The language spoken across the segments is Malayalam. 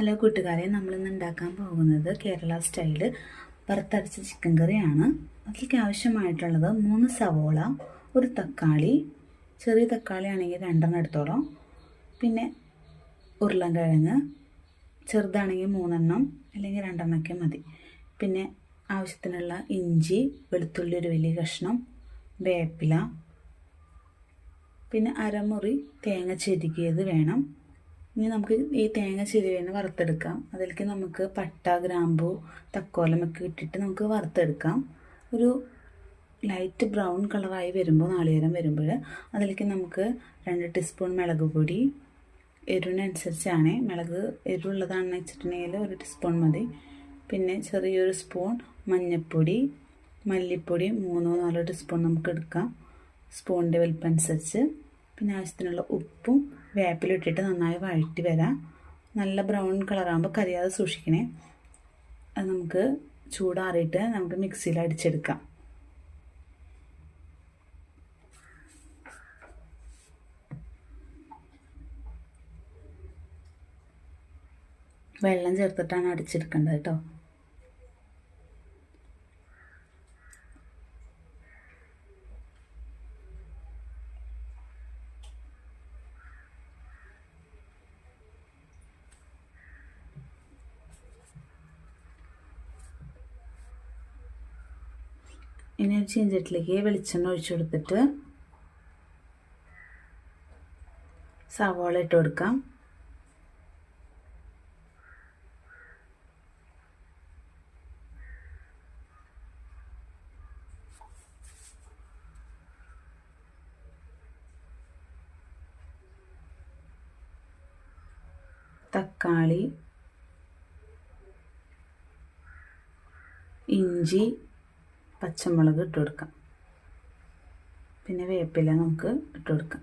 ഹലോ കൂട്ടുകാരെ നമ്മളിന്ന് ഉണ്ടാക്കാൻ പോകുന്നത് കേരള സ്റ്റൈൽ വറുത്തരച്ച ചിക്കൻ കറിയാണ്. അതിലേക്ക് ആവശ്യമായിട്ടുള്ളത് മൂന്ന് സവോള ഒരു തക്കാളി ചെറിയ തക്കാളി ആണെങ്കിൽ രണ്ടെണ്ണം എടുത്തോളാം. പിന്നെ ഉരുളൻകിഴങ്ങ് ചെറുതാണെങ്കിൽ മൂന്നെണ്ണം അല്ലെങ്കിൽ രണ്ടെണ്ണമൊക്കെ മതി. പിന്നെ ആവശ്യത്തിനുള്ള ഇഞ്ചി വെളുത്തുള്ളി ഒരു വലിയ കഷ്ണം വേപ്പില പിന്നെ അരമുറി തേങ്ങ ചെരുകിയത് വേണം. ഇനി നമുക്ക് ഈ തേങ്ങ ചിരുവേന്ന് വറുത്തെടുക്കാം. അതിലേക്ക് നമുക്ക് പട്ട ഗ്രാമ്പു തക്കോലമൊക്കെ ഇട്ടിട്ട് നമുക്ക് വറുത്തെടുക്കാം. ഒരു ലൈറ്റ് ബ്രൗൺ കളറായി വരുമ്പോൾ നാളികേരം വരുമ്പോൾ അതിലേക്ക് നമുക്ക് രണ്ട് ടീസ്പൂൺ മുളക് പൊടി എരിവിനനുസരിച്ചാണ്. മുളക് എരിവുള്ളതാണെന്ന് വെച്ചിട്ടുണ്ടെങ്കിൽ ഒരു ടീസ്പൂൺ മതി. പിന്നെ ചെറിയൊരു സ്പൂൺ മഞ്ഞൾപ്പൊടി മല്ലിപ്പൊടി മൂന്നോ നാലോ ടീസ്പൂൺ നമുക്ക് എടുക്കാം. സ്പൂണിന്റെ വലിപ്പം അനുസരിച്ച് പിന്നെ ആവശ്യത്തിനുള്ള ഉപ്പും വേപ്പിലും ഇട്ടിട്ട് നന്നായി വഴറ്റി വരാം. നല്ല ബ്രൗൺ കളറാകുമ്പോൾ കരിയാതെ സൂക്ഷിക്കണേ. അത് നമുക്ക് ചൂടാറിയിട്ട് നമുക്ക് മിക്സിയിൽ അടിച്ചെടുക്കാം. വെള്ളം ചേർത്തിട്ടാണ് അടിച്ചെടുക്കേണ്ടത് കേട്ടോ. ഇനി ഒരു ചീഞ്ചട്ടിലേക്ക് വെളിച്ചെണ്ണ ഒഴിച്ചു കൊടുത്തിട്ട് സവാള ഇട്ട് കൊടുക്കാം. തക്കാളി ഇഞ്ചി പച്ചമുളക് ഇട്ട് കൊടുക്കാം പിന്നെ വേപ്പില നമുക്ക് ഇട്ട് കൊടുക്കാം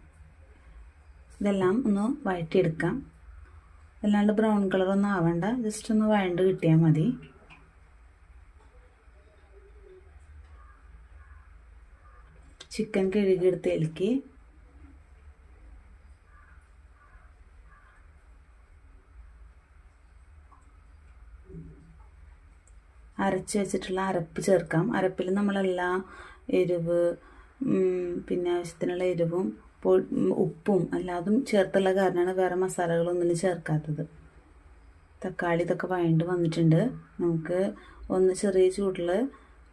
ഇതെല്ലാം ഒന്ന് വഴറ്റിയെടുക്കാം. അല്ലാണ്ട് ബ്രൗൺ കളറൊന്നും ആവണ്ട. ജസ്റ്റ് ഒന്ന് വഴണ്ട് കിട്ടിയാൽ മതി. ചിക്കൻ കഴുകിയെടുത്തതിലേക്ക് അരച്ച് വെച്ചിട്ടുള്ള അരപ്പ് ചേർക്കാം. അരപ്പിൽ നമ്മളെല്ലാ എരിവ് പിന്നെ ആവശ്യത്തിനുള്ള എരിവും ഉപ്പും എല്ലാതും ചേർത്തുള്ള കാരണമാണ് വേറെ മസാലകളൊന്നും ചേർക്കാത്തത്. തക്കാളി ഇതൊക്കെ വഴണ്ട് വന്നിട്ടുണ്ട്. നമുക്ക് ഒന്ന് ചെറിയ ചൂടിൽ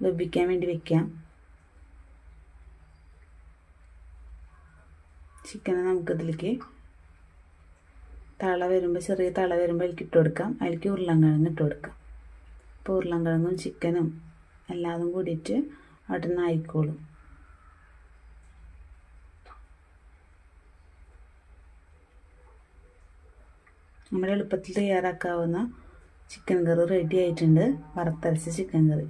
വെപ്പിക്കാൻ വേണ്ടി വെക്കാം. ചിക്കനെ നമുക്കിതിലേക്ക് തള വരുമ്പോൾ ചെറിയ തള വരുമ്പോൾ അതിലേക്ക് ഇട്ട് കൊടുക്കാം. അതിലേക്ക് ഉരുളൻകിഴങ്ങ് ഇട്ട് കൊടുക്കാം. ഇപ്പോൾ ഉരുളൻകിഴങ്ങും ചിക്കനും എല്ലാതും കൂടിയിട്ട് അവിടെ നിന്ന് ആയിക്കോളും. നമ്മൾ എളുപ്പത്തിൽ തയ്യാറാക്കാവുന്ന ചിക്കൻ കറി റെഡി ആയിട്ടുണ്ട്. വറുത്തരച്ച ചിക്കൻ കറി